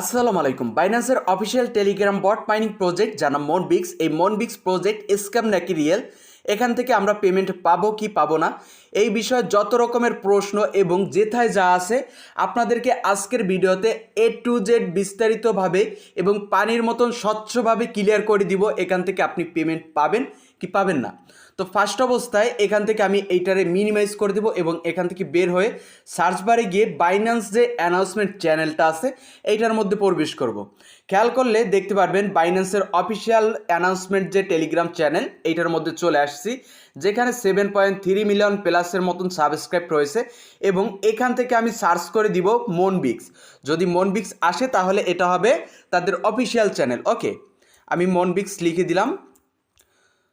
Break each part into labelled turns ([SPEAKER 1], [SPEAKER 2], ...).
[SPEAKER 1] আসসালামু আলাইকুম। বাইন্যান্সের official Telegram bot mining project যার নাম মনবিক্স এই মনবিক্স প্রজেক্ট স্ক্যাম নাকি রিয়েল এখান থেকে আমরা পেমেন্ট পাবো কি পাবো না? এই বিষয়ে যত রকমের প্রশ্ন এবং যেথায় যা আছে, আপনাদেরকে আজকের ভিডিওতে এ টু জেড বিস্তারিতভাবে এবং পানির মতন স্বচ্ছভাবে ক্লিয়ার করে দিব। এখান থেকে আপনি পেমেন্ট পাবেন। কি পাবেন না। তো ফার্স্ট অবস্থায় এখান থেকে আমি এইটারে মিনিমাইজ করে দেবো এবং এখান থেকে বের হয়ে সার্চ বারে গিয়ে বাইন্যান্স যে অ্যানাউন্সমেন্ট চ্যানেলটা আছে, এইটার মধ্যে প্রবেশ করব। খেয়াল করলে দেখতে পারবেন বাইন্যান্সের অফিসিয়াল অ্যানাউন্সমেন্ট যে টেলিগ্রাম চ্যানেল এইটার মধ্যে চলে আসছি, যেখানে সেভেন পয়েন্ট থ্রি মিলিয়ন প্লাসের মতন সাবস্ক্রাইব রয়েছে এবং এখান থেকে আমি সার্চ করে দিব মনবিক্স যদি মনবিক্স আসে তাহলে এটা হবে তাদের অফিসিয়াল চ্যানেল ওকে আমি মনবিক্স লিখে দিলাম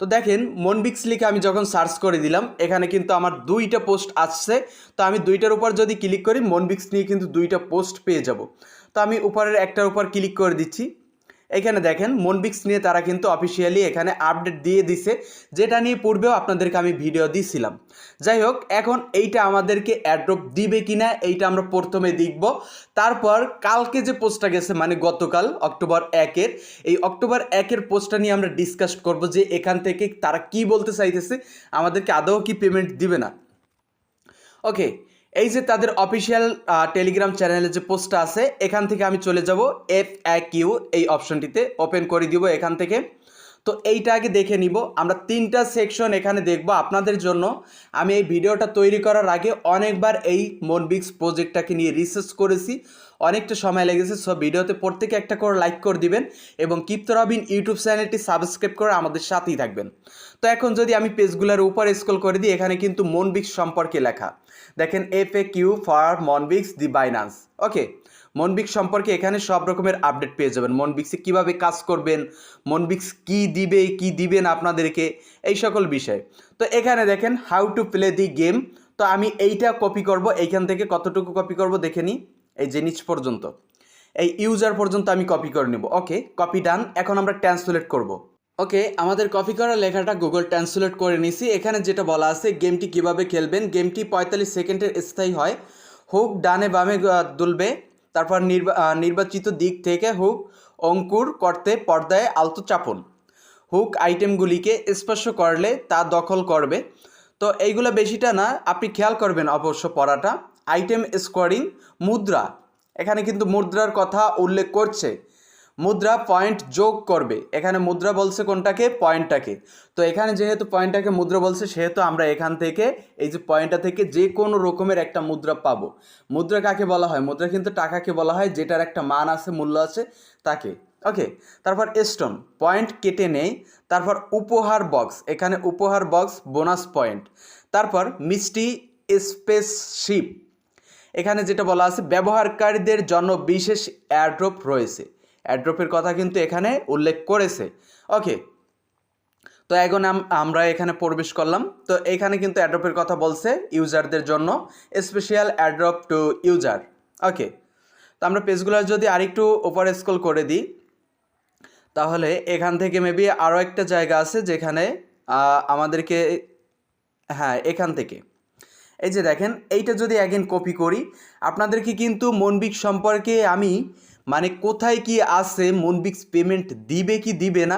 [SPEAKER 1] তো দেখেন মনবিক্স লিখে আমি যখন সার্চ করে দিলাম, এখানে কিন্তু আমার দুইটা পোস্ট আসছে। তো আমি দুইটার উপর যদি ক্লিক করি মনবিক্স নিয়ে কিন্তু দুইটা পোস্ট পেয়ে যাব। তো আমি উপরের একটার উপর ক্লিক করে দিচ্ছি। এখানে দেখেন মনবিক্স নিয়ে তারা কিন্তু অফিসিয়ালি এখানে আপডেট দিয়ে দিছে, যেটা নিয়ে পূর্বেও আপনাদেরকে আমি ভিডিও দিয়েছিলাম যাই হোক, এখন এইটা আমাদেরকে অ্যাড্রপ দিবে কি না এইটা আমরা প্রথমে দেখব। তারপর কালকে যে পোস্টটা গেছে মানে গতকাল, অক্টোবর একের, এই অক্টোবর একের পোস্টটা নিয়ে আমরা ডিসকাস করব যে এখান থেকে তারা কি বলতে চাইতেছে, আমাদেরকে আদৌ কি পেমেন্ট দিবে না। ওকে এই যে তাদের অফিসিয়াল টেলিগ্রাম চ্যানেলে যে পোস্টটা আছে, এখান থেকে আমি চলে যাব এফ কিউ এই অপশনটিতে ওপেন করে দিব এখান থেকে। তো এইটা আগে দেখে নিব। আমরা তিনটা সেকশন এখানে দেখব আপনাদের জন্য। আমি এই ভিডিওটা তৈরি করার আগে অনেকবার এই মনবিক্স প্রজেক্টটাকে নিয়ে রিসার্চ করেছি। অনেকটা সময় লেগেছে সব ভিডিওতে প্রত্যেকে একটা করে লাইক করে দিবেন এবং কিপ্ত রবিন ইউটিউব চ্যানেলটি সাবস্ক্রাইব করে আমাদের সাথেই থাকবেন। তো এখন যদি আমি পেজগুলোর উপর স্ক্রল করে দিই, এখানে কিন্তু মনবিক্স সম্পর্কে লেখা। দেখেন F A Q for Moonbix the Binance okay Moonbix সম্পর্কে এখানে সব রকমের আপডেট পেয়ে যাবেন। মনবিক্সে কীভাবে কাজ করবেন মনবিক্স কি দিবে, কি দিবেন আপনাদেরকে, এই সকল বিষয়। তো এখানে দেখেন how to play the game তো আমি এইটা কপি করব, এইখান থেকে কতটুকু কপি করব দেখে নিই। এই যে নিচ পর্যন্ত, এই ইউজার পর্যন্ত আমি কপি করে নেব। ওকে কপি ডান এখন আমরা ট্রান্সলেট করব। ওকে আমাদের কপি করা লেখাটা গুগল ট্রান্সলেট করে নিছি। এখানে যেটা বলা আছে গেমটি কীভাবে খেলবেন? গেমটি পঁয়তাল্লিশ সেকেন্ডের স্থায়ী হয়। হুক ডানে বামে দুলবে। তারপর নির্বা নির্বাচিত দিক থেকে হুক অঙ্কুর করতে পর্দায় আলতো চাপুন। হুক আইটেমগুলিকে স্পর্শ করলে তা দখল করবে। তো এইগুলো বেশিটা না, আপনি খেয়াল করবেন অবশ্য পড়াটা। আইটেম স্কোয়ারিং মুদ্রা এখানে কিন্তু মুদ্রার কথা উল্লেখ করছে। মুদ্রা পয়েন্ট যোগ করবে। এখানে মুদ্রা বলছে কোনটাকে? পয়েন্টটাকে তো এখানে যেহেতু পয়েন্টটাকে মুদ্রা বলছে, সেহেতু আমরা এখান থেকে, এই যে পয়েন্টটা থেকে যে কোনো রকমের একটা মুদ্রা পাবো। মুদ্রা কাকে বলা হয়? মুদ্রা কিন্তু টাকাকে বলা হয়, যেটার একটা মান আছে, মূল্য আছে তাকে। ওকে, তারপর স্টোন পয়েন্ট কেটে নেই। তারপর উপহার বক্স এখানে উপহার বক্স বোনাস পয়েন্ট তারপর মিষ্টি স্পেসশিপ এখানে যেটা বলা আছে, ব্যবহারকারীদের জন্য বিশেষ এয়ারড্রপ রয়েছে। এয়ারড্রপের কথা কিন্তু এখানে উল্লেখ করেছে। ওকে তো এখন আম- আমরা এখানে প্রবেশ করলাম। তো এখানে কিন্তু অ্যাড্রপের কথা বলছে ইউজারদের জন্য special airdrop to user okay তো আমরা পেজগুলো যদি আরেকটু ওপরে স্ক্রল করে দিই, তাহলে এখান থেকে মেবি আরও একটা জায়গা আছে যেখানে আমাদেরকে হ্যাঁ এখান থেকে। এই যে দেখেন, এইটা যদি অ্যাগেন কপি করি, আপনাদেরকে কিন্তু মনবিক সম্পর্কে আমি মানে কোথায় কি আছে মনবিক্স পেমেন্ট দিবে কি দিবে না,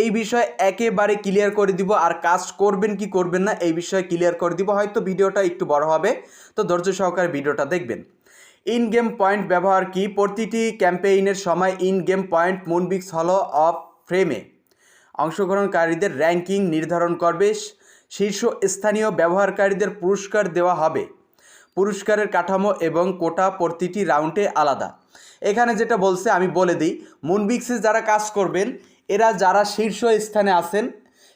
[SPEAKER 1] এই বিষয়ে একেবারে ক্লিয়ার করে দিব। আর কাজ করবেন কি করবেন না, এই বিষয়ে ক্লিয়ার করে দিব। হয়তো ভিডিওটা একটু বড় হবে, তো ধৈর্য সহকারে ভিডিওটা দেখবেন। ইন গেম পয়েন্ট ব্যবহার কি? প্রতিটি ক্যাম্পেইনের সময় ইন গেম পয়েন্ট মুনবিক্স হলো অফ ফ্রেমে অংশগ্রহণকারীদের র্যাঙ্কিং নির্ধারণ করবে। শীর্ষ স্থানীয় ব্যবহারকারীদের পুরস্কার দেওয়া হবে। পুরস্কারের কাঠামো এবং কোটা প্রতিটি রাউন্ডে আলাদা। এখানে যেটা বলছে, আমি বলে দিই মুনবিক্সে যারা কাজ করবেন, এরা যারা শীর্ষ স্থানে আছেন,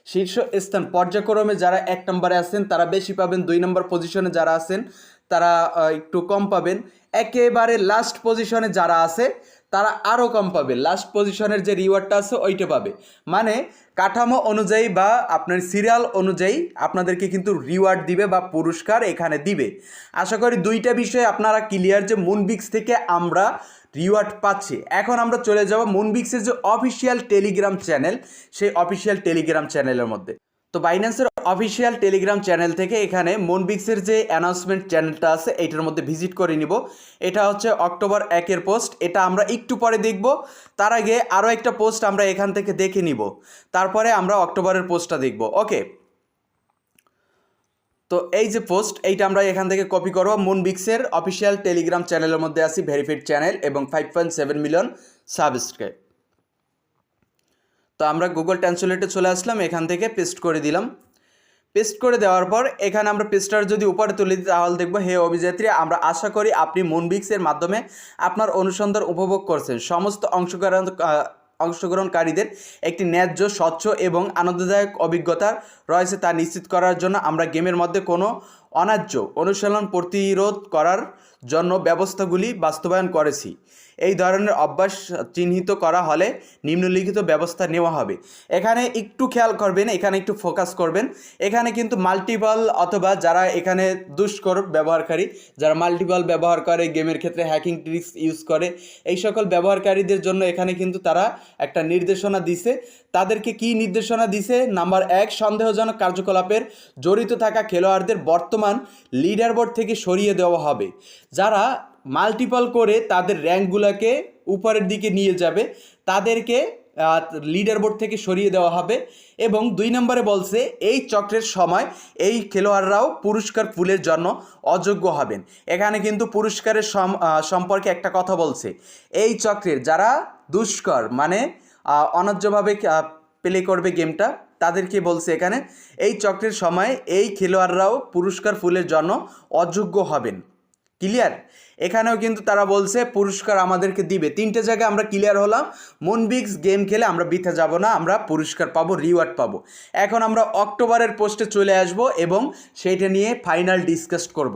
[SPEAKER 1] শীর্ষ স্থান পর্যায়ক্রমে যারা এক নম্বরে আছেন, তারা বেশি পাবেন। দুই নম্বর পজিশনে যারা আছেন, তারা একটু কম পাবেন। একেবারে লাস্ট পজিশনে যারা আছে, তারা আরও কম পাবে। লাস্ট পজিশনের যে রিওয়ার্ডটা আছে, ওইটা পাবে। মানে কাঠামো অনুযায়ী বা আপনার সিরিয়াল অনুযায়ী আপনাদেরকে কিন্তু রিওয়ার্ড দিবে বা পুরস্কার এখানে দিবে। আশা করি দুইটা বিষয়ে আপনারা ক্লিয়ার যে মুনবিক্স থেকে আমরা রিওয়ার্ড পাচ্ছি। এখন আমরা চলে যাব মুনবিক্সের যে অফিসিয়াল টেলিগ্রাম চ্যানেল সেই অফিসিয়াল টেলিগ্রাম চ্যানেলের মধ্যে। তো বাইন্যান্সের অফিসিয়াল টেলিগ্রাম চ্যানেল থেকে এখানে মনবিক্সের যে অ্যানাউন্সমেন্ট চ্যানেলটা আছে, এইটার মধ্যে ভিজিট করে নিব। এটা হচ্ছে অক্টোবর একের পোস্ট এটা আমরা একটু পরে দেখব। তার আগে আরও একটা পোস্ট আমরা এখান থেকে দেখে নিব। তারপরে আমরা অক্টোবরের পোস্টটা দেখব। ওকে তো এই যে পোস্ট এইটা আমরা এখান থেকে কপি করব। মুনবিক্সের অফিসিয়াল টেলিগ্রাম চ্যানেলের মধ্যে আছি ভেরিফাইড চ্যানেল এবং five point seven million subscribe তো আমরা গুগল ট্রান্সলেটে চলে আসলাম, এখান থেকে পেস্ট করে দিলাম। পেস্ট করে দেওয়ার পর এখানে আমরা পেস্টার যদি উপরে তুলে দিই, তাহলে দেখব, হে অভিযাত্রী আমরা আশা করি আপনি মুনবিক্সের মাধ্যমে আপনার অনুসন্ধান উপভোগ করছেন। সমস্ত অংশগ্রহণ অংশগ্রহণকারীদের একটি ন্যায্য, স্বচ্ছ এবং আনন্দদায়ক অভিজ্ঞতা রয়েছে তা নিশ্চিত করার জন্য আমরা গেমের মধ্যে কোনো অন্যায্য অনুশীলন প্রতিরোধ করার জন্য ব্যবস্থাগুলি বাস্তবায়ন করেছি। এই ধরনের অভ্যাস চিহ্নিত করা হলে নিম্নলিখিত ব্যবস্থা নেওয়া হবে। এখানে একটু খেয়াল করবেন, এখানে একটু ফোকাস করবেন। এখানে কিন্তু মাল্টিপল অথবা যারা এখানে দুষ্কর ব্যবহারকারী, যারা মাল্টিপল ব্যবহার করে গেমের ক্ষেত্রে হ্যাকিং ট্রিক্স ইউজ করে, এই সকল ব্যবহারকারীদের জন্য এখানে কিন্তু তারা একটা নির্দেশনা দিছে। তাদেরকে কি নির্দেশনা দিছে? নাম্বার এক, সন্দেহজনক কার্যকলাপের জড়িত থাকা খেলোয়াড়দের বর্তমান লিডার বোর্ড থেকে সরিয়ে দেওয়া হবে। যারা মাল্টিপল করে তাদের র্যাঙ্কগুলোকে উপরের দিকে নিয়ে যাবে। তাদেরকে লিডার বোর্ড থেকে সরিয়ে দেওয়া হবে এবং দুই নম্বরে বলছে এই চক্রের সময় এই খেলোয়াড়রাও পুরস্কার ফুলের জন্য অযোগ্য হবেন। এখানে কিন্তু পুরস্কারের সম- সম্পর্কে একটা কথা বলছে। এই চক্রের যারা দুষ্কর মানে আহ, প্লে করবে গেমটা তাদেরকে বলছে এখানে এই চক্রের সময় এই খেলোয়াড়রাও পুরস্কার ফুলের জন্য অযোগ্য হবেন। ক্লিয়ার এখানেও কিন্তু তারা বলছে, পুরস্কার আমাদেরকে দিবে। তিনটে জায়গায় আমরা ক্লিয়ার হলাম। মুনবিক্স গেম খেলে আমরা বৃথা যাব না, আমরা পুরস্কার পাবো রিওয়ার্ড পাবো। এখন আমরা অক্টোবরের পোস্টে চলে আসব এবং সেইটা নিয়ে ফাইনাল ডিসকাস করব।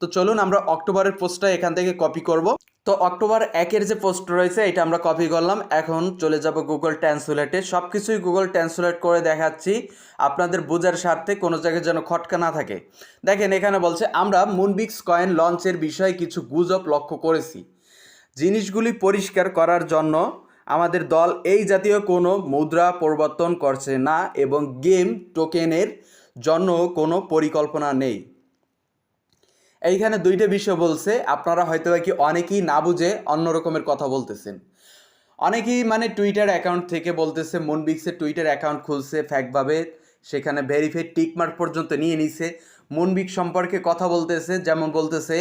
[SPEAKER 1] তো চলুন আমরা অক্টোবরের পোস্টটা এখান থেকে কপি করব। তো অক্টোবর একের যে পোস্ট রয়েছে, এটা আমরা কপি করলাম। এখন চলে যাব গুগল ট্রান্সলেটে সব কিছুই গুগল ট্রান্সলেট করে দেখাচ্ছি। আপনাদের বোঝার স্বার্থে কোনো জায়গায় যেন খটকা না থাকে। দেখেন, এখানে বলছে, আমরা মুনবিক্স কয়েন লঞ্চের বিষয়ে কিছু গুজব লক্ষ্য করেছি। জিনিসগুলি পরিষ্কার করার জন্য আমাদের দল এই জাতীয় কোনো মুদ্রা পরিবর্তন করছে না এবং গেম টোকেনের জন্য কোনো পরিকল্পনা নেই। এইখানে দুইটা বিষয় বলছে, আপনারা হয়তো কি অনেকেই না বুঝে অন্য রকমের কথা বলতেছেন। অনেকেই মানে টুইটার অ্যাকাউন্ট থেকে বলতেছে মুনবিক্সের টুইটার অ্যাকাউন্ট খুলছে ফ্যাকভাবে সেখানে ভেরিফাইড টিকমার্ক পর্যন্ত নিয়ে নিছে। মুনবিক্স সম্পর্কে কথা বলতেছে, যেমন বলতেছে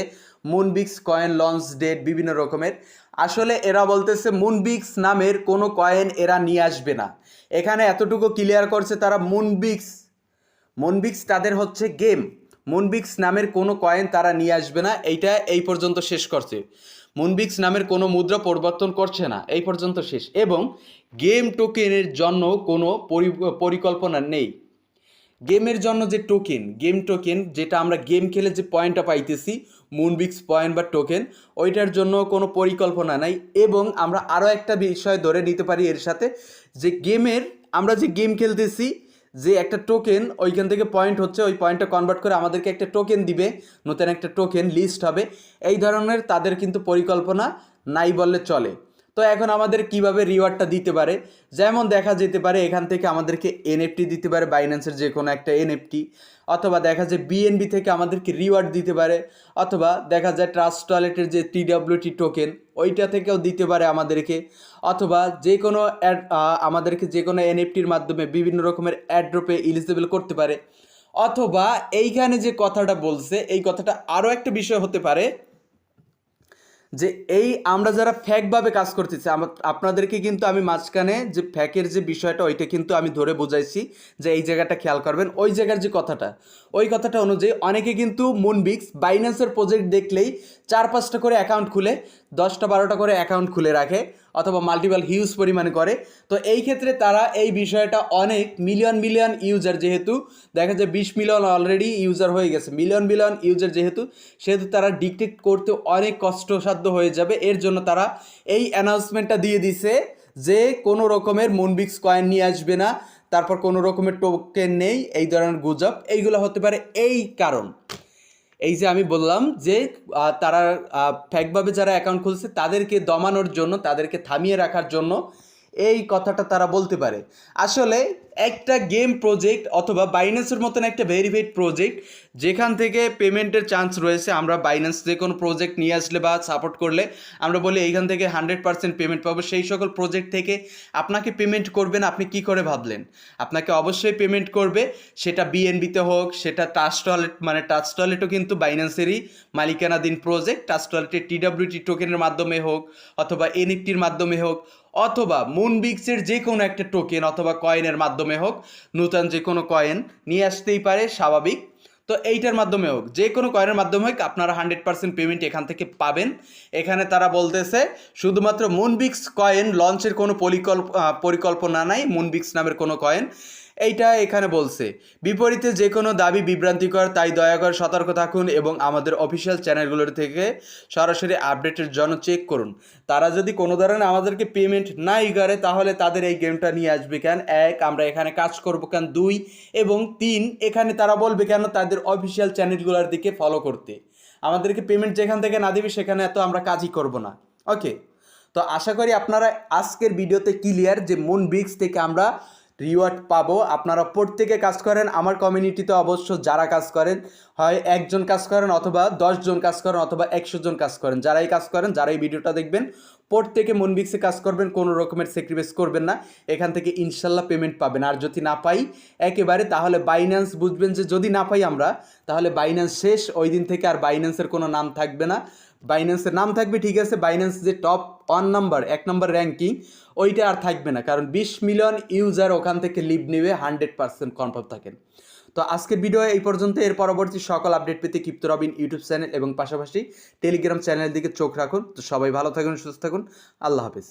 [SPEAKER 1] মুনবিক্স কয়েন লঞ্চ ডেট বিভিন্ন রকমের। আসলে এরা বলতেছে মুনবিক্স নামের কোনো কয়েন এরা নিয়ে আসবে না। এখানে এতটুকু ক্লিয়ার করছে তারা মুনবিক্স মনবিক্স তাদের হচ্ছে গেম মনবিক্স নামের কোনো কয়েন তারা নিয়ে আসবে না, এইটা এই পর্যন্ত শেষ করছে। মনবিক্স নামের কোনো মুদ্রা পরিবর্তন করছে না, এই পর্যন্ত শেষ। এবং গেম টোকেনের জন্য কোনো পরি- পরিকল্পনা নেই। গেমের জন্য যে টোকেন, গেম টোকেন, যেটা আমরা গেম খেলে যে পয়েন্টটা পাইতেছি, মুনবিক্স পয়েন্ট বা টোকেন, ওইটার জন্য কোনো পরিকল্পনা নাই। এবং আমরা আরও একটা বিষয় ধরে নিতে পারি এর সাথে, যে গেমের, আমরা যে গেম খেলতেছি যে একটা টোকেন ওইখান থেকে পয়েন্ট হচ্ছে, ওই পয়েন্টটা কনভার্ট করে আমাদেরকে একটা টোকেন দিবে, নতুন একটা টোকেন লিস্ট হবে। এই ধরনের তাদের কিন্তু পরিকল্পনা নাই বললে চলে। তো এখন আমাদের কীভাবে রিওয়ার্ডটা দিতে পারে? যেমন দেখা যেতে পারে এখান থেকে আমাদেরকে এনএফটি দিতে পারে বাইন্যান্সের যে কোনো একটা এনএফটি অথবা দেখা যায় বিএনবি থেকে আমাদেরকে রিওয়ার্ড দিতে পারে, অথবা দেখা যায় ট্রাস্ট টয়লেটের যে টিডব্লিউটি টোকেন ওইটা থেকেও দিতে পারে আমাদেরকে, অথবা যে কোনো আমাদেরকে যে কোনো এনএফটির মাধ্যমে বিভিন্ন রকমের অ্যাড্রপে ইলিজিবল করতে পারে। অথবা এইখানে যে কথাটা বলছে, এই কথাটা আরও একটা বিষয় হতে পারে যে এই আমরা যারা ফ্যাকভাবে কাজ করতেছি আপনাদেরকে কিন্তু আমি মাঝখানে যে ফ্যাকের যে বিষয়টা, ওইটা কিন্তু আমি ধরে বুঝাইছি যে এই জায়গাটা খেয়াল করবেন। ওই জায়গার যে কথাটা ওই কথাটা অনুযায়ী অনেকে কিন্তু মুনবিক্স বাইন্যান্সের প্রজেক্ট দেখলেই চার পাঁচটা করে অ্যাকাউন্ট খুলে, দশটা বারোটা করে অ্যাকাউন্ট খুলে রাখে অথবা মাল্টিপাল হিউজ পরিমাণে করে। তো এই ক্ষেত্রে তারা এই বিষয়টা অনেক মিলিয়ন মিলিয়ন ইউজার যেহেতু, দেখা যায় বিশ মিলিয়ন অলরেডি ইউজার হয়ে গেছে। মিলিয়ন মিলিয়ন ইউজার যেহেতু, সেহেতু তারা ডিকটেক্ট করতে অনেক কষ্টসাধ্য হয়ে যাবে। এর জন্য তারা এই অ্যানাউন্সমেন্টটা দিয়ে দিছে যে কোনো রকমের মুনবিক্স কয়েন নিয়ে আসবে না। তারপর কোনো রকমের টোকেন নেই, এই ধরনের গুজব, এইগুলো হতে পারে এই কারণ। এই যে আমি বললাম যে তারা ফ্যাকভাবে যারা অ্যাকাউন্ট খুলছে, তাদেরকে দমানোর জন্য, তাদেরকে থামিয়ে রাখার জন্য এই কথাটা তারা বলতে পারে। আসলে একটা গেম প্রজেক্ট অথবা বাইন্যান্সের মতন একটা ভেরিফাইড প্রজেক্ট, যেখান থেকে পেমেন্টের চান্স রয়েছে, আমরা বাইন্যান্স যে কোনো প্রজেক্ট নিয়ে আসলে বা সাপোর্ট করলে আমরা বলি এইখান থেকে হান্ড্রেড পার্সেন্ট পেমেন্ট পাবো। সেই সকল প্রজেক্ট থেকে আপনাকে পেমেন্ট করবেন আপনি কি করে ভাবলেন? আপনাকে অবশ্যই পেমেন্ট করবে, সেটা বিএনবিতে হোক, সেটা টাচ টয়লেট মানে টাচ টয়লেটও কিন্তু বাইন্যান্সেরই মালিকানাধীন প্রজেক্ট। টাচ টয়লেটের টিডাব্লিউটি টোকেনের মাধ্যমে হোক অথবা এনএফটির মাধ্যমে হোক অথবা মুনবিক্সের যে কোনো একটা টোকেন অথবা কয়েনের মাধ্যমে হোক, নূতন যে কোনো কয়েন নিয়ে আসতেই পারে, স্বাভাবিক। তো এইটার মাধ্যমে হোক যে কোনো কয়েনের মাধ্যমে হোক, আপনারা হান্ড্রেড পার্সেন্ট পেমেন্ট এখান থেকে পাবেন। এখানে তারা বলতেছে, শুধুমাত্র মুনবিক্স কয়েন লঞ্চের কোনো পরিকল্প পরিকল্পনা নাই মুনবিক্স নামের কোনো কয়েন এইটা এখানে বলছে। বিপরীতে যে কোনো দাবি বিভ্রান্তিকর, তাই দয়া করে সতর্ক থাকুন এবং আমাদের অফিসিয়াল চ্যানেলগুলোর থেকে সরাসরি আপডেটের জন্য চেক করুন। তারা যদি কোনো ধরনের আমাদেরকে পেমেন্ট নাই করে তাহলে তাদের এই গেমটা নিয়ে আসবে কেন? এক, আমরা এখানে কাজ করব কেন? দুই, এবং তিন, এখানে তারা বলবে কেন তাদের অফিসিয়াল চ্যানেলগুলোর দিকে ফলো করতে? আমাদেরকে পেমেন্ট যেখান থেকে না দিবে, সেখানে এত আমরা কাজই করব না। ওকে তো আশা করি আপনারা আজকের ভিডিওতে ক্লিয়ার যে মুন বিক্স থেকে আমরা রিওয়ার্ড পাবো। আপনারা প্রত্যেকে কাজ করেন। আমার কমিউনিটিতে অবশ্য যারা কাজ করেন, হয় একজন কাজ করেন অথবা দশজন কাজ করেন অথবা একশো জন কাজ করেন। যারাই কাজ করেন, যারাই ভিডিওটা দেখবেন, প্রত্যেকে মনবিক্সে কাজ করবেন, কোনো রকমের স্যাক্রিফাইস করবেন না। এখান থেকে ইনশাল্লাহ পেমেন্ট পাবেন। আর যদি না পাই, একেবারে তাহলে বাইন্যান্স বুঝবেন যে যদি না পাই আমরা, তাহলে বাইন্যান্স শেষ। ওই দিন থেকে আর বাইন্যান্সের কোনো নাম থাকবে না। বাইন্যান্সের নাম থাকবে, ঠিক আছে। বাইন্যান্স যে টপ ওয়ান নাম্বার এক নম্বর র্যাঙ্কিং ওইটা আর থাকবে না, কারণ বিশ মিলিয়ন ইউজার ওখান থেকে লিভ নেবে, হান্ড্রেড পার্সেন্ট কনফার্ম থাকেন। তো আজকের ভিডিও এই পর্যন্ত, এর পরবর্তী সকল আপডেট পেতে কিপ্ত রবিন ইউটিউব চ্যানেল এবং পাশাপাশি টেলিগ্রাম চ্যানেলের দিকে চোখ রাখুন। তো সবাই ভালো থাকুন, সুস্থ থাকুন। আল্লাহ হাফিজ।